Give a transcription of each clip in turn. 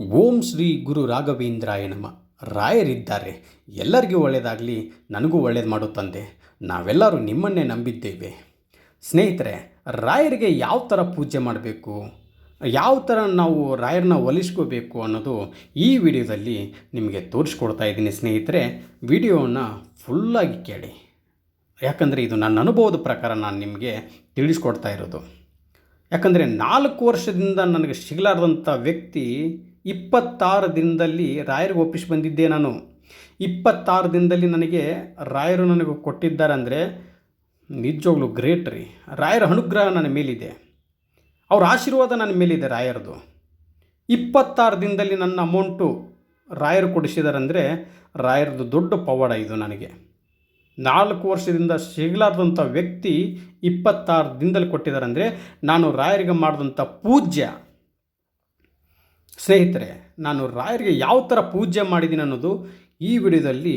ಓಂ ಶ್ರೀ ಗುರು ರಾಘವೇಂದ್ರಾಯ ನಮ. ರಾಯರಿದ್ದಾರೆ. ಎಲ್ಲರಿಗೂ ಒಳ್ಳೆಯದಾಗಲಿ ನನಗೂ ಒಳ್ಳೇದು ಮಾಡು ತಂದೆ. ನಾವೆಲ್ಲರೂ ನಿಮ್ಮನ್ನೇ ನಂಬಿದ್ದೇವೆ. ಸ್ನೇಹಿತರೆ, ರಾಯರಿಗೆ ಯಾವ ಥರ ಪೂಜೆ ಮಾಡಬೇಕು? ಯಾವ ಥರ ನಾವು ರಾಯರನ್ನ ಒಲಿಸ್ಕೋಬೇಕು ಅನ್ನೋದು ಈ ವಿಡಿಯೋದಲ್ಲಿ ನಿಮಗೆ ತೋರಿಸ್ಕೊಡ್ತಾ ಇದ್ದೀನಿ ಸ್ನೇಹಿತರೆ. ವಿಡಿಯೋವನ್ನು ಫುಲ್ಲಾಗಿ ಕೇಳಿ. ಯಾಕಂದರೆ ಇದು ನನ್ನ ಅನುಭವದ ಪ್ರಕಾರ ನಾನು ನಿಮಗೆ ತಿಳಿಸ್ಕೊಡ್ತಾ ಇರೋದು. ಯಾಕಂದರೆ ನಾಲ್ಕು ವರ್ಷದಿಂದ ನನಗೆ ಸಿಗಲಾರ್ದಂಥ ವ್ಯಕ್ತಿ ಇಪ್ಪತ್ತಾರು ದಿನದಲ್ಲಿ ರಾಯರಿಗೆ ಒಪ್ಪಿಸಿ ಬಂದಿದ್ದೆ ನಾನು. ಇಪ್ಪತ್ತಾರು ದಿನದಲ್ಲಿ ನನಗೆ ರಾಯರು ನನಗೆ ಕೊಟ್ಟಿದ್ದಾರೆ ಅಂದರೆ, ನಿಜವಾಗ್ಲೂ ಗ್ರೇಟ್ ರೀ. ರಾಯರ ಅನುಗ್ರಹ ನನ್ನ ಮೇಲಿದೆ. ಅವ್ರ ಆಶೀರ್ವಾದ ನನ್ನ ಮೇಲಿದೆ ರಾಯರದು. ಇಪ್ಪತ್ತಾರು ದಿನದಲ್ಲಿ ನನ್ನ ಅಮೌಂಟು ರಾಯರು ಕೊಡಿಸಿದಾರಂದರೆ ರಾಯರದು ದೊಡ್ಡ ಪವಾಡ ಇದು ನನಗೆ. ನಾಲ್ಕು ವರ್ಷದಿಂದ ಸಿಗಲಾರ್ದಂಥ ವ್ಯಕ್ತಿ ಇಪ್ಪತ್ತಾರು ದಿನದಲ್ಲಿ ಕೊಟ್ಟಿದ್ದಾರೆ ಅಂದರೆ, ನಾನು ರಾಯರಿಗೆ ಮಾಡಿದಂಥ ಪೂಜ್ಯ ಸ್ನೇಹಿತರೆ, ನಾನು ರಾಯರಿಗೆ ಯಾವ ಥರ ಪೂಜೆ ಮಾಡಿದ್ದೀನಿ ಅನ್ನೋದು ಈ ವಿಡಿಯೋದಲ್ಲಿ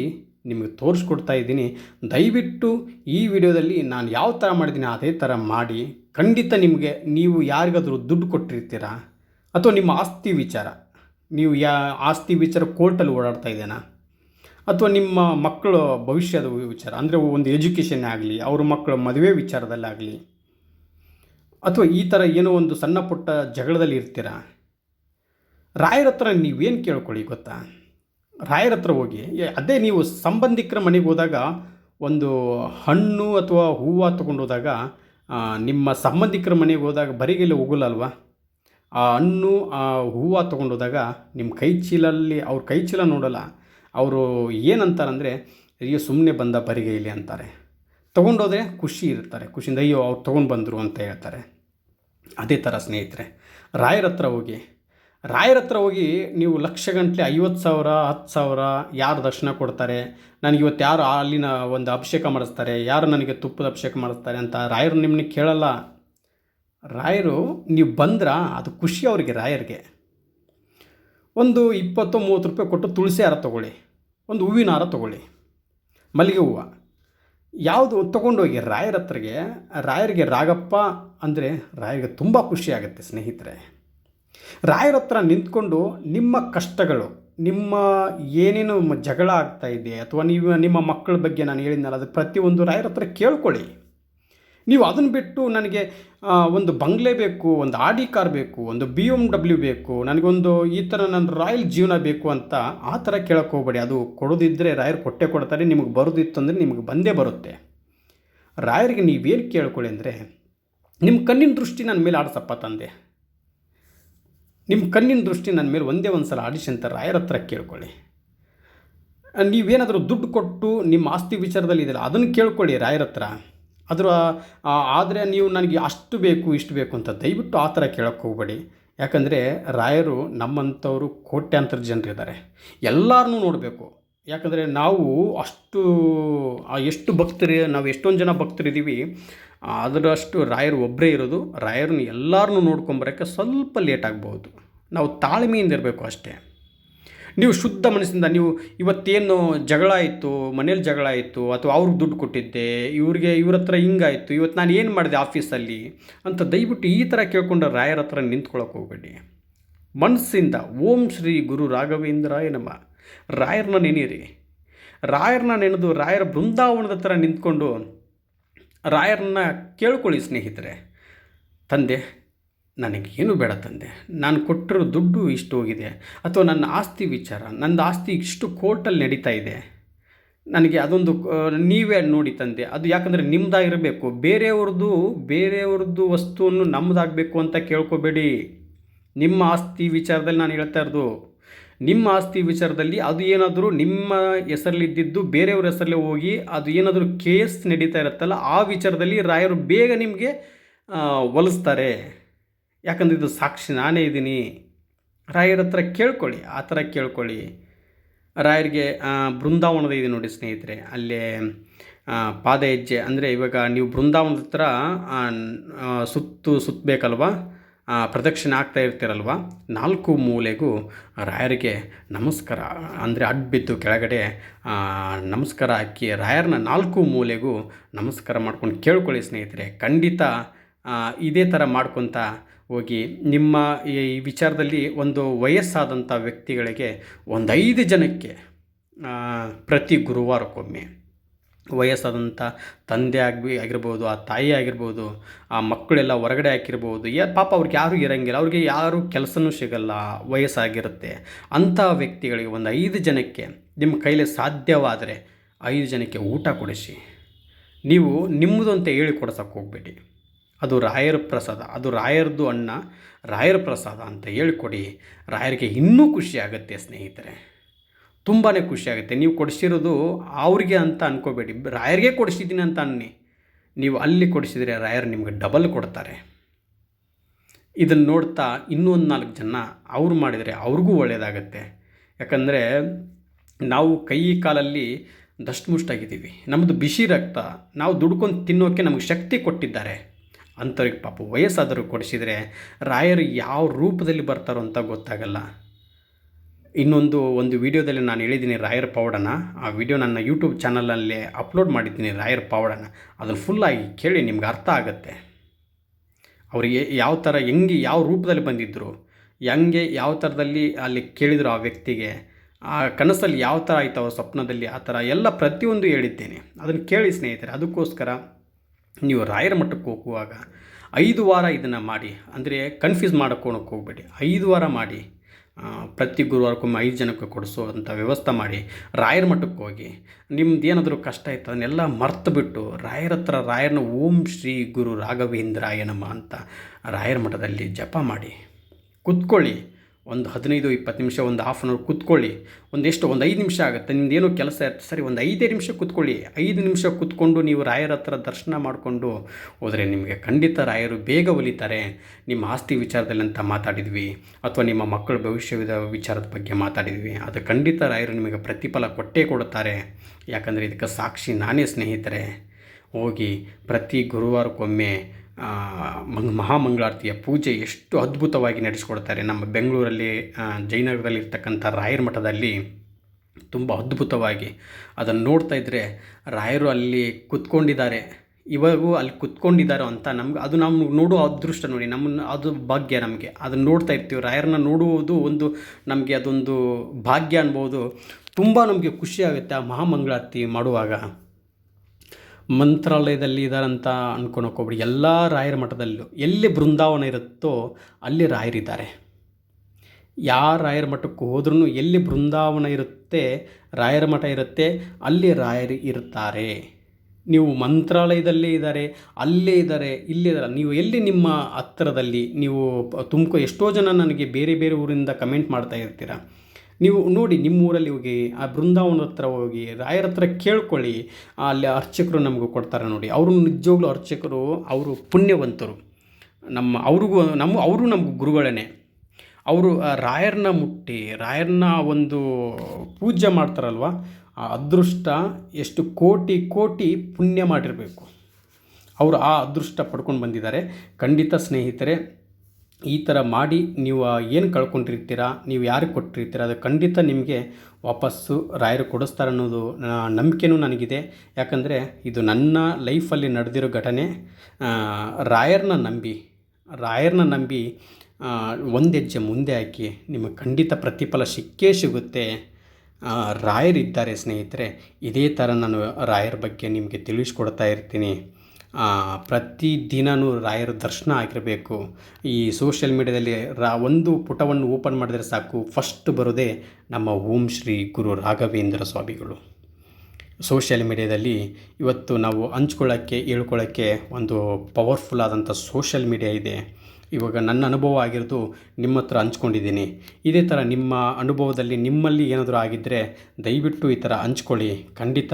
ನಿಮಗೆ ತೋರಿಸ್ಕೊಡ್ತಾ ಇದ್ದೀನಿ. ದಯವಿಟ್ಟು ಈ ವಿಡಿಯೋದಲ್ಲಿ ನಾನು ಯಾವ ಥರ ಮಾಡಿದ್ದೀನಿ ಅದೇ ಥರ ಮಾಡಿ. ಖಂಡಿತ ನಿಮಗೆ ನೀವು ಯಾರಿಗಾದರೂ ದುಡ್ಡು ಕೊಟ್ಟಿರ್ತೀರಾ? ಅಥವಾ ನಿಮ್ಮ ಆಸ್ತಿ ವಿಚಾರ? ನೀವು ಯಾ ಆಸ್ತಿ ವಿಚಾರ ಕೋರ್ಟಲ್ಲಿ ಓಡಾಡ್ತಾ ಇದ್ದೇನಾ ಅಥವಾ ನಿಮ್ಮ ಮಕ್ಕಳ ಭವಿಷ್ಯದ ವಿಚಾರ, ಅಂದರೆ ಒಂದು ಎಜುಕೇಷನ್ ಆಗಲಿ, ಅವ್ರ ಮಕ್ಕಳ ಮದುವೆ ವಿಚಾರದಲ್ಲಾಗಲಿ ಅಥವಾ ಈ ಥರ ಏನೋ ಒಂದು ಸಣ್ಣ ಪುಟ್ಟ ಜಗಳದಲ್ಲಿ ಇರ್ತೀರಾ? ರಾಯರ ಹತ್ರ ನೀವೇನು ಕೇಳ್ಕೊಳ್ಳಿ ಗೊತ್ತಾ? ರಾಯರ ಹತ್ರ ಹೋಗಿ ಅದೇ ನೀವು ಸಂಬಂಧಿಕರ ಮನೆಗೆ ಹೋದಾಗ ಒಂದು ಹಣ್ಣು ಅಥವಾ ಹೂವು ತೊಗೊಂಡು ಹೋದಾಗ ನಿಮ್ಮ ಸಂಬಂಧಿಕರ ಮನೆಗೆ ಹೋದಾಗ ಬರಿಗೆಲ್ಲ ಹೋಗಲ್ಲಲ್ವಾ? ಆ ಹಣ್ಣು, ಆ ಹೂವು ತೊಗೊಂಡು ಹೋದಾಗ ನಿಮ್ಮ ಕೈ ಚೀಲಲ್ಲಿ, ಅವ್ರ ಕೈ ಚೀಲ ನೋಡಲ್ಲ, ಅವರು ಏನಂತಾರಂದರೆ ಅಯ್ಯೋ ಸುಮ್ಮನೆ ಬಂದ ಬರಿಗೈಲಿ ಅಂತಾರೆ. ತೊಗೊಂಡೋದ್ರೆ ಖುಷಿ ಇರ್ತಾರೆ, ಖುಷಿಯಿಂದ ಅಯ್ಯೋ, ಅವ್ರು ತೊಗೊಂಡು ಬಂದರು ಅಂತ ಹೇಳ್ತಾರೆ. ಅದೇ ಥರ ಸ್ನೇಹಿತರೆ, ರಾಯರ ಹತ್ರ ಹೋಗಿ ರಾಯರ ಹತ್ರ ಹೋಗಿ ನೀವು ಲಕ್ಷ ಗಂಟಲೆ ಐವತ್ತು ಸಾವಿರ, ಹತ್ತು ಸಾವಿರ ಯಾರು ದರ್ಶನ ಕೊಡ್ತಾರೆ? ನನಗೆ ಇವತ್ತು ಯಾರು ಅಲ್ಲಿನ ಒಂದು ಅಭಿಷೇಕ ಮಾಡಿಸ್ತಾರೆ? ಯಾರು ನನಗೆ ತುಪ್ಪದ ಅಭಿಷೇಕ ಮಾಡಿಸ್ತಾರೆ ಅಂತ ರಾಯರು ನಿಮ್ಮನ್ನ ಕೇಳಲ್ಲ. ರಾಯರು, ನೀವು ಬಂದ್ರ? ಅದು ಖುಷಿ ಅವರಿಗೆ ರಾಯರಿಗೆ. ಒಂದು ಇಪ್ಪತ್ತು, ಮೂವತ್ತು ರೂಪಾಯಿ ಕೊಟ್ಟು ತುಳಸಿ ಹಾರ ತೊಗೊಳ್ಳಿ. ಒಂದು ಹೂವಿನ ಹಾರ ತೊಗೊಳ್ಳಿ. ಮಲ್ಲಿಗೆ ಹೂವು. ಯಾವುದು ತೊಗೊಂಡೋಗಿ ರಾಯರ ಹತ್ರಗೆ, ರಾಯರಿಗೆ ರಾಗಪ್ಪ ಅಂದರೆ ರಾಯರಿಗೆ ತುಂಬ ಖುಷಿ ಆಗುತ್ತೆ ಸ್ನೇಹಿತರೆ. ರಾಯರ ಹತ್ರ ನಿಂತ್ಕೊಂಡು ನಿಮ್ಮ ಕಷ್ಟಗಳು, ನಿಮ್ಮ ಏನೇನು ಜಗಳ ಆಗ್ತಾ ಇದೆ ಅಥವಾ ನೀವು ನಿಮ್ಮ ಮಕ್ಕಳ ಬಗ್ಗೆ ನಾನು ಹೇಳಿದ್ನಲ್ಲ, ಅದು ಪ್ರತಿಯೊಂದು ರಾಯರ ಹತ್ರ ಕೇಳ್ಕೊಳ್ಳಿ. ನೀವು ಅದನ್ನು ಬಿಟ್ಟು ನನಗೆ ಒಂದು ಬಂಗ್ಲೆ ಬೇಕು, ಒಂದು ಆಡಿ ಕಾರ್ ಬೇಕು, ಒಂದು ಬಿ ಎಂ ಡಬ್ಲ್ಯೂ ಬೇಕು, ನನಗೊಂದು ಈ ಥರ ನನ್ನ ರಾಯಲ್ ಜೀವನ ಬೇಕು ಅಂತ ಆ ಥರ ಕೇಳಕ್ಕೆ ಹೋಗ್ಬೇಡಿ. ಅದು ಕೊಡೋದಿದ್ದರೆ ರಾಯರು ಕೊಟ್ಟೆ ಕೊಡ್ತಾರೆ, ನಿಮಗೆ ಬರೋದಿತ್ತು ಅಂದರೆ ನಿಮಗೆ ಬಂದೇ ಬರುತ್ತೆ. ರಾಯರಿಗೆ ನೀವೇನು ಕೇಳ್ಕೊಳ್ಳಿ ಅಂದರೆ, ನಿಮ್ಮ ಕಣ್ಣಿನ ದೃಷ್ಟಿ ನನ್ನ ಮೇಲೆ ಆಡಿಸಪ್ಪ ತಂದೆ. ನಿಮ್ಮ ಕಣ್ಣಿನ ದೃಷ್ಟಿ ನನ್ನ ಮೇಲೆ ಒಂದೇ ಒಂದು ಸಲ ಆಡಿಸಿ ಅಂತ ರಾಯರ ಹತ್ರ ಕೇಳ್ಕೊಳ್ಳಿ. ನೀವೇನಾದರೂ ದುಡ್ಡು ಕೊಟ್ಟು ನಿಮ್ಮ ಆಸ್ತಿ ವಿಚಾರದಲ್ಲಿ ಇದೆಯಲ್ಲ, ಅದನ್ನು ಕೇಳ್ಕೊಳ್ಳಿ ರಾಯರ ಹತ್ರ. ಅದರ ಆದರೆ ನೀವು ನನಗೆ ಅಷ್ಟು ಬೇಕು, ಇಷ್ಟು ಬೇಕು ಅಂತ ದಯವಿಟ್ಟು ಆ ಥರ ಕೇಳೋಕ್ಕೆ ಹೋಗಬೇಡಿ. ಯಾಕಂದರೆ ರಾಯರು ನಮ್ಮಂಥವರು ಕೋಟ್ಯಾಂತರ ಜನರಿದ್ದಾರೆ. ಎಲ್ಲರನ್ನೂ ನೋಡಬೇಕು. ಯಾಕಂದರೆ ನಾವು ಅಷ್ಟು ಎಷ್ಟು ಭಕ್ತರು, ನಾವು ಎಷ್ಟೊಂದು ಜನ ಭಕ್ತರಿದ್ದೀವಿ. ಅದರಷ್ಟು ರಾಯರು ಒಬ್ಬರೇ ಇರೋದು, ರಾಯರನ್ನು ಎಲ್ಲರನ್ನೂ ನೋಡ್ಕೊಂಬರೋಕ್ಕೆ ಸ್ವಲ್ಪ ಲೇಟ್ ಆಗ್ಬೋದು ನಾವು ತಾಳ್ಮೆಯಿಂದ ಇರಬೇಕು ಅಷ್ಟೇ. ನೀವು ಶುದ್ಧ ಮನಸ್ಸಿಂದ, ನೀವು ಇವತ್ತೇನು ಜಗಳ ಆಯಿತು, ಮನೇಲಿ ಜಗಳ ಆಯಿತು, ಅಥವಾ ಅವ್ರಿಗೆ ದುಡ್ಡು ಕೊಟ್ಟಿದ್ದೆ, ಇವ್ರಿಗೆ ಇವ್ರ ಹತ್ರ ಹಿಂಗಾಯಿತು, ಇವತ್ತು ನಾನು ಏನು ಮಾಡಿದೆ ಆಫೀಸಲ್ಲಿ ಅಂತ ದಯವಿಟ್ಟು ಈ ಥರ ಕೇಳ್ಕೊಂಡು ರಾಯರ ಹತ್ರ ನಿಂತ್ಕೊಳ್ಳೋಕೆ ಹೋಗಬೇಡಿ. ಮನಸ್ಸಿಂದ, ಓಂ ಶ್ರೀ ಗುರು ರಾಘವೇಂದ್ರಾಯ ನಮ. ರಾಯರನ್ನ ನೆನೀರಿ ರಾಯರನ್ನ ನೆನೆದು ರಾಯರ ಬೃಂದಾವನದ ಹತ್ರ ನಿಂತ್ಕೊಂಡು ರಾಯರನ್ನ ಕೇಳ್ಕೊಳ್ಳಿ ಸ್ನೇಹಿತರೆ. ತಂದೆ, ನನಗೇನು ಬೇಡ ತಂದೆ. ನಾನು ಕೊಟ್ಟಿರೋ ದುಡ್ಡು ಇಷ್ಟು ಹೋಗಿದೆ. ಅಥವಾ ನನ್ನ ಆಸ್ತಿ ವಿಚಾರ ನನ್ನ ಆಸ್ತಿ ಇಷ್ಟು ಕೋರ್ಟಲ್ಲಿ ನಡೀತಾ ಇದೆ. ನನಗೆ ಅದೊಂದು ನೀವೇ ನೋಡಿ ತಂದೆ. ಅದು ಯಾಕಂದರೆ ನಿಮ್ಮದಾಗಿರಬೇಕು ಬೇರೆಯವ್ರದ್ದು ಬೇರೆಯವ್ರದ್ದು ವಸ್ತುವನ್ನು ನಮ್ಮದಾಗಬೇಕು ಅಂತ ಕೇಳ್ಕೊಬೇಡಿ. ನಿಮ್ಮ ಆಸ್ತಿ ವಿಚಾರದಲ್ಲಿ ನಾನು ಹೇಳ್ತಾ ಇರೋದು ನಿಮ್ಮ ಆಸ್ತಿ ವಿಚಾರದಲ್ಲಿ ಅದು ಏನಾದರೂ ನಿಮ್ಮ ಹೆಸರಲ್ಲಿದ್ದಿದ್ದು ಬೇರೆಯವ್ರ ಹೆಸರಲ್ಲೇ ಹೋಗಿ ಅದು ಏನಾದರೂ ಕೇಸ್ ನಡೀತಾ ಇರುತ್ತಲ್ಲ, ಆ ವಿಚಾರದಲ್ಲಿ ರಾಯರು ಬೇಗ ನಿಮಗೆ ಒಲಿಸ್ತಾರೆ ಯಾಕಂದ್ರೆ ಇದು ಸಾಕ್ಷಿ ನಾನೇ ಇದ್ದೀನಿ. ರಾಯರ ಹತ್ರ ಕೇಳ್ಕೊಳ್ಳಿ, ಆ ಥರ ಕೇಳ್ಕೊಳ್ಳಿ. ರಾಯರಿಗೆ ಬೃಂದಾವನದ ಇದೆ ನೋಡಿ ಸ್ನೇಹಿತರೆ, ಅಲ್ಲೇ ಪಾದ ಹೆಜ್ಜೆ ಅಂದರೆ ಇವಾಗ ನೀವು ಬೃಂದಾವನದ ಹತ್ರ ಸುತ್ತು ಸುತ್ತಬೇಕಲ್ವ? ಪ್ರದಕ್ಷಿಣೆ ಆಗ್ತಾ ಇರ್ತೀರಲ್ವ? ನಾಲ್ಕು ಮೂಲೆಗೂ ರಾಯರಿಗೆ ನಮಸ್ಕಾರ. ಅಂದರೆ ಅಡ್ಡಿದ್ದು ಕೆಳಗಡೆ ನಮಸ್ಕಾರ ಹಾಕಿ ರಾಯರನ್ನ ನಾಲ್ಕು ಮೂಲೆಗೂ ನಮಸ್ಕಾರ ಮಾಡ್ಕೊಂಡು ಕೇಳ್ಕೊಳ್ಳಿ ಸ್ನೇಹಿತರೆ. ಖಂಡಿತ ಇದೇ ಥರ ಮಾಡ್ಕೊತ ಹೋಗಿ ನಿಮ್ಮ ಈ ವಿಚಾರದಲ್ಲಿ ಒಂದು ವಯಸ್ಸಾದಂಥ ವ್ಯಕ್ತಿಗಳಿಗೆ ಒಂದು ಐದು ಜನಕ್ಕೆ ಪ್ರತಿ ಗುರುವಾರಕ್ಕೊಮ್ಮೆ ವಯಸ್ಸಾದಂಥ ತಂದೆ ಆಗಿ ಆಗಿರ್ಬೋದು, ಆ ತಾಯಿ ಆಗಿರ್ಬೋದು, ಆ ಮಕ್ಕಳೆಲ್ಲ ಹೊರಗಡೆ ಹಾಕಿರ್ಬೋದು, ಯಾ ಪಾಪ ಅವ್ರಿಗೆ ಯಾರೂ ಇರೋಂಗಿಲ್ಲ. ಅವ್ರಿಗೆ ಯಾರೂ ಕೆಲಸನೂ ಸಿಗಲ್ಲ. ವಯಸ್ಸಾಗಿರುತ್ತೆ. ಅಂಥ ವ್ಯಕ್ತಿಗಳಿಗೆ ಒಂದು ಐದು ಜನಕ್ಕೆ ನಿಮ್ಮ ಕೈಲಿ ಸಾಧ್ಯವಾದರೆ ಐದು ಜನಕ್ಕೆ ಊಟ ಕೊಡಿಸಿ. ನೀವು ನಿಮ್ಮದು ಅಂತ ಹೇಳಿ ಹೋಗ್ಬೇಡಿ. ಅದು ರಾಯರ ಪ್ರಸಾದ. ಅದು ರಾಯರದು ಅಣ್ಣ ರಾಯರ ಪ್ರಸಾದ ಅಂತ ಹೇಳಿಕೊಡಿ. ರಾಯರಿಗೆ ಇನ್ನೂ ಖುಷಿ ಆಗುತ್ತೆ ಸ್ನೇಹಿತರೆ. ತುಂಬಾ ಖುಷಿಯಾಗುತ್ತೆ. ನೀವು ಕೊಡಿಸಿರೋದು ಅವ್ರಿಗೆ ಅಂತ ಅನ್ಕೋಬೇಡಿ. ರಾಯರಿಗೆ ಕೊಡಿಸಿದ್ದೀನಿ ಅಂತ ಅನ್ನಿ. ನೀವು ಅಲ್ಲಿ ಕೊಡಿಸಿದರೆ ರಾಯರು ನಿಮಗೆ ಡಬಲ್ ಕೊಡ್ತಾರೆ. ಇದನ್ನು ನೋಡ್ತಾ ಇನ್ನೂ ಒಂದು ನಾಲ್ಕು ಜನ ಅವ್ರು ಮಾಡಿದರೆ ಅವ್ರಿಗೂ ಒಳ್ಳೆಯದಾಗತ್ತೆ ಯಾಕಂದರೆ ನಾವು ಕೈ ಕಾಲಲ್ಲಿ ದಷ್ಟುಮುಷ್ಟಾಗಿದ್ದೀವಿ ನಮ್ಮದು ಬಿಸಿ ರಕ್ತ, ನಾವು ದುಡ್ಕೊಂಡು ತಿನ್ನೋಕ್ಕೆ ನಮಗೆ ಶಕ್ತಿ ಕೊಟ್ಟಿದ್ದಾರೆ. ಅಂಥವ್ರಿಗೆ ಪಾಪ ವಯಸ್ಸಾದರೂ ಕೊಡಿಸಿದರೆ ರಾಯರು ಯಾವ ರೂಪದಲ್ಲಿ ಬರ್ತಾರೋ ಅಂತ ಗೊತ್ತಾಗಲ್ಲ. ಇನ್ನೊಂದು ಒಂದು ವಿಡಿಯೋದಲ್ಲಿ ನಾನು ಹೇಳಿದ್ದೀನಿ ರಾಯರ ಪೌಡನ ಆ ವಿಡಿಯೋ ನನ್ನ ಯೂಟ್ಯೂಬ್ ಚಾನಲಲ್ಲಿ ಅಪ್ಲೋಡ್ ಮಾಡಿದ್ದೀನಿ ರಾಯರ ಪೌಡನ ಅದನ್ನು ಫುಲ್ಲಾಗಿ ಕೇಳಿ ನಿಮ್ಗೆ ಅರ್ಥ ಆಗುತ್ತೆ. ಅವರಿಗೆ ಯಾವ ಥರ, ಹೆಂಗೆ, ಯಾವ ರೂಪದಲ್ಲಿ ಬಂದಿದ್ದರು ಹೆಂಗೆ, ಯಾವ ಥರದಲ್ಲಿ ಅಲ್ಲಿ ಕೇಳಿದರು ಆ ವ್ಯಕ್ತಿಗೆ, ಆ ಕನಸಲ್ಲಿ ಯಾವ ಥರ ಆಯ್ತು ಅವ್ರ ಸ್ವಪ್ನದಲ್ಲಿ, ಆ ಥರ ಎಲ್ಲ ಪ್ರತಿಯೊಂದು ಹೇಳಿದ್ದೇನೆ. ಅದನ್ನು ಕೇಳಿ ಸ್ನೇಹಿತರೆ, ಅದಕ್ಕೋಸ್ಕರ ನೀವು ರಾಯರ ಮಟ್ಟಕ್ಕೆ ಹೋಗುವಾಗ ಐದು ವಾರ ಇದನ್ನು ಮಾಡಿ. ಅಂದರೆ ಕನ್ಫ್ಯೂಸ್ ಮಾಡ್ಕೊಳಕ್ಕೆ ಹೋಗಬೇಡಿ. ಐದು ವಾರ ಮಾಡಿ. ಪ್ರತಿ ಗುರುವಾರಕ್ಕೊಮ್ಮೆ ಐದು ಜನಕ್ಕೆ ಕೊಡಿಸುವಂಥ ವ್ಯವಸ್ಥೆ ಮಾಡಿ ರಾಯರ ಮಠಕ್ಕೆ ಹೋಗಿ, ನಿಮ್ದು ಏನಾದರೂ ಕಷ್ಟ ಇತ್ತು ಅದನ್ನೆಲ್ಲ ಮರ್ತು ಬಿಟ್ಟು ರಾಯರ ಹತ್ರ ರಾಯರನ್ನ ಓಂ ಶ್ರೀ ಗುರು ರಾಘವೇಂದ್ರಾಯ ಅಂತ ರಾಯರ ಮಠದಲ್ಲಿ ಜಪ ಮಾಡಿ, ಕುತ್ಕೊಳ್ಳಿ. ಒಂದು ಹದಿನೈದು, ಇಪ್ಪತ್ತು ನಿಮಿಷ, ಒಂದು ಹಾಫ್ ಆನ್ ಅವರ್ ಕೂತ್ಕೊಳ್ಳಿ. ಒಂದೆಷ್ಟು, ಒಂದು ಐದು ನಿಮಿಷ ಆಗುತ್ತೆ. ನಿಮ್ದು ಏನೋ ಕೆಲಸ ಇರುತ್ತೆ. ಸರಿ, ಒಂದು ಐದೇ ನಿಮಿಷ ಕೂತ್ಕೊಳ್ಳಿ. ಐದು ನಿಮಿಷ ಕೂತ್ಕೊಂಡು ನೀವು ರಾಯರ ಹತ್ರ ದರ್ಶನ ಮಾಡಿಕೊಂಡು ಹೋದರೆ ನಿಮಗೆ ಖಂಡಿತ ರಾಯರು ಬೇಗ ಒಲಿತಾರೆ. ನಿಮ್ಮ ಆಸ್ತಿ ವಿಚಾರದಲ್ಲಿ ಅಂತ ಮಾತಾಡಿದ್ವಿ. ಅಥವಾ ನಿಮ್ಮ ಮಕ್ಕಳ ಭವಿಷ್ಯದ ವಿಚಾರದ ಬಗ್ಗೆ ಮಾತಾಡಿದ್ವಿ. ಅದು ಖಂಡಿತ ರಾಯರು ನಿಮಗೆ ಪ್ರತಿಫಲ ಕೊಟ್ಟೇ ಕೊಡುತ್ತಾರೆ. ಯಾಕಂದರೆ ಇದಕ್ಕೆ ಸಾಕ್ಷಿ ನಾನೇ ಸ್ನೇಹಿತರೆ. ಹೋಗಿ ಪ್ರತಿ ಗುರುವಾರಕ್ಕೊಮ್ಮೆ ಮಂಗ್, ಮಹಾಮಂಗಳಾರತಿಯ ಪೂಜೆ ಎಷ್ಟು ಅದ್ಭುತವಾಗಿ ನಡೆಸಿಕೊಡ್ತಾರೆ. ನಮ್ಮ ಬೆಂಗಳೂರಲ್ಲಿ ಜಯನಗರದಲ್ಲಿರ್ತಕ್ಕಂಥ ರಾಯರ ಮಠದಲ್ಲಿ ತುಂಬ ಅದ್ಭುತವಾಗಿ ಅದನ್ನು ನೋಡ್ತಾ ಇದ್ದರೆ ರಾಯರು ಅಲ್ಲಿ ಕುತ್ಕೊಂಡಿದ್ದಾರೆ. ಇವಾಗೂ ಅಲ್ಲಿ ಕುತ್ಕೊಂಡಿದ್ದಾರೋ ಅಂತ ನಮ್ಗೆ, ಅದು ನಮ್ಗೆ ನೋಡೋ ಅದೃಷ್ಟ ನೋಡಿ, ನಮ್ಮನ್ನು, ಅದು ಭಾಗ್ಯ ನಮಗೆ. ಅದನ್ನು ನೋಡ್ತಾ ಇರ್ತೀವಿ. ರಾಯರನ್ನ ನೋಡುವುದು ಒಂದು ನಮಗೆ ಅದೊಂದು ಭಾಗ್ಯ ಅನ್ಬೋದು. ತುಂಬ ನಮಗೆ ಖುಷಿ ಆಗುತ್ತೆ ಆ ಮಹಾಮಂಗಳಾರತಿ ಮಾಡುವಾಗ. ಮಂತ್ರಾಲಯದಲ್ಲಿ ಇದ್ದಾರಂತ ಅನ್ಕೊಳಕ್ಕೆ ಹೋಗ್ಬಿಡಿ. ಎಲ್ಲ ರಾಯರ ಮಠದಲ್ಲೂ ಎಲ್ಲಿ ಬೃಂದಾವನ ಇರುತ್ತೋ ಅಲ್ಲಿ ರಾಯರಿದ್ದಾರೆ ಯಾರ ರಾಯರ ಮಠಕ್ಕೆ ಹೋದ್ರೂ ಎಲ್ಲಿ ಬೃಂದಾವನ ಇರುತ್ತೆ, ರಾಯರ ಮಠ ಇರುತ್ತೆ, ಅಲ್ಲಿ ರಾಯರು ಇರ್ತಾರೆ. ನೀವು ಮಂತ್ರಾಲಯದಲ್ಲೇ ಇದ್ದಾರೆ ಅಲ್ಲೇ ಇದ್ದಾರೆ ಇಲ್ಲೇ ಇದ್ದಾರೆ ನೀವು ಎಲ್ಲಿ ನಿಮ್ಮ ಹತ್ತಿರದಲ್ಲಿ ನೀವು ತುಮಕೂರು ಎಷ್ಟೋ ಜನ ನನಗೆ ಬೇರೆ ಬೇರೆ ಊರಿಂದ ಕಮೆಂಟ್ ಮಾಡ್ತಾ ಇರ್ತೀರ. ನೀವು ನೋಡಿ ನಿಮ್ಮೂರಲ್ಲಿ ಹೋಗಿ, ಆ ಬೃಂದಾವನ ಹತ್ರ ಹೋಗಿ, ರಾಯರ ಹತ್ರ ಕೇಳ್ಕೊಳ್ಳಿ ಅಲ್ಲಿ ಅರ್ಚಕರು ನಮಗೂ ಕೊಡ್ತಾರೆ ನೋಡಿ. ಅವರು ನಿಜವಾಗ್ಲೂ ಅರ್ಚಕರು, ಅವರು ಪುಣ್ಯವಂತರು. ನಮ್ಮ ಅವ್ರಿಗೂ, ನಮ್ಮ, ಅವರು ನಮ್ಗೆ ಗುರುಗಳೇ ಅವರು ರಾಯರನ್ನ ಮುಟ್ಟಿ, ರಾಯರನ್ನ ಒಂದು ಪೂಜೆ ಮಾಡ್ತಾರಲ್ವ, ಆ ಅದೃಷ್ಟ ಎಷ್ಟು ಕೋಟಿ ಕೋಟಿ ಪುಣ್ಯ ಮಾಡಿರಬೇಕು. ಅವರು ಆ ಅದೃಷ್ಟ ಪಡ್ಕೊಂಡು ಬಂದಿದ್ದಾರೆ. ಖಂಡಿತ ಸ್ನೇಹಿತರೆ ಈ ಥರ ಮಾಡಿ ನೀವು ಏನು ಕಳ್ಕೊಂಡಿರ್ತೀರ, ನೀವು ಯಾರಿಗೆ ಕೊಟ್ಟಿರ್ತೀರ, ಅದು ಖಂಡಿತ ನಿಮಗೆ ವಾಪಸ್ಸು ರಾಯರು ಕೊಡಿಸ್ತಾರೆ ಅನ್ನೋದು ನಂಬಿಕೆನೂ ನನಗಿದೆ. ಯಾಕಂದರೆ ಇದು ನನ್ನ ಲೈಫಲ್ಲಿ ನಡೆದಿರೋ ಘಟನೆ. ರಾಯರನ್ನ ನಂಬಿ ರಾಯರನ್ನ ನಂಬಿ ಒಂದು ಹೆಜ್ಜೆ ಮುಂದೆ ಹಾಕಿ ನಿಮಗೆ ಖಂಡಿತ ಪ್ರತಿಫಲ ಸಿಕ್ಕೇ ಸಿಗುತ್ತೆ. ರಾಯರಿದ್ದಾರೆ ಸ್ನೇಹಿತರೆ, ಇದೇ ಥರ ನಾನು ರಾಯರ ಬಗ್ಗೆ ನಿಮಗೆ ತಿಳಿಸ್ಕೊಡ್ತಾ ಇರ್ತೀನಿ. ಆ, ಪ್ರತಿ ದಿನವೂ ರಾಯರ ದರ್ಶನ ಆಗಿರಬೇಕು. ಈ ಸೋಷಿಯಲ್ ಮೀಡ್ಯಾದಲ್ಲಿ ರಾ ಒಂದು ಪುಟವನ್ನು ಓಪನ್ ಮಾಡಿದರೆ ಸಾಕು. ಫಸ್ಟ್ ಬರೋದೇ ನಮ್ಮ ಓಂ ಶ್ರೀ ಗುರು ರಾಘವೇಂದ್ರ ಸ್ವಾಮಿಗಳು. ಸೋಷಿಯಲ್ ಮೀಡ್ಯಾದಲ್ಲಿ ಇವತ್ತು ನಾವು ಹಂಚ್ಕೊಳ್ಳೋಕ್ಕೆ ಹೇಳ್ಕೊಳ್ಳೋಕ್ಕೆ ಒಂದು ಪವರ್ಫುಲ್ ಆದಂಥ ಸೋಷಿಯಲ್ ಮೀಡಿಯಾ ಇದೆ. ಇವಾಗ ನನ್ನ ಅನುಭವ ಆಗಿರೋದು ನಿಮ್ಮ ಹತ್ರ ಹಂಚ್ಕೊಂಡಿದ್ದೀನಿ. ಇದೇ ಥರ ನಿಮ್ಮ ಅನುಭವದಲ್ಲಿ ನಿಮ್ಮಲ್ಲಿ ಏನಾದರೂ ಆಗಿದ್ದರೆ ದಯವಿಟ್ಟು ಈ ಥರ ಹಂಚ್ಕೊಳ್ಳಿ. ಖಂಡಿತ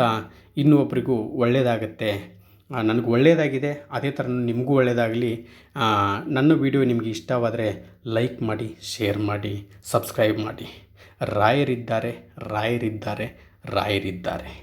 ಇನ್ನೊಬ್ಬರಿಗೂ ಒಳ್ಳೆಯದಾಗತ್ತೆ ನನಗೆ ಒಳ್ಳೆಯದಾಗಿದೆ ಅದೇ ಥರ ನಿಮಗೂ ಒಳ್ಳೆಯದಾಗಲಿ ನನ್ನ ವಿಡಿಯೋ ನಿಮಗೆ ಇಷ್ಟವಾದರೆ ಲೈಕ್ ಮಾಡಿ, ಶೇರ್ ಮಾಡಿ, ಸಬ್ಸ್ಕ್ರೈಬ್ ಮಾಡಿ. ರಾಯರಿದ್ದಾರೆ ರಾಯರಿದ್ದಾರೆ ರಾಯರಿದ್ದಾರೆ.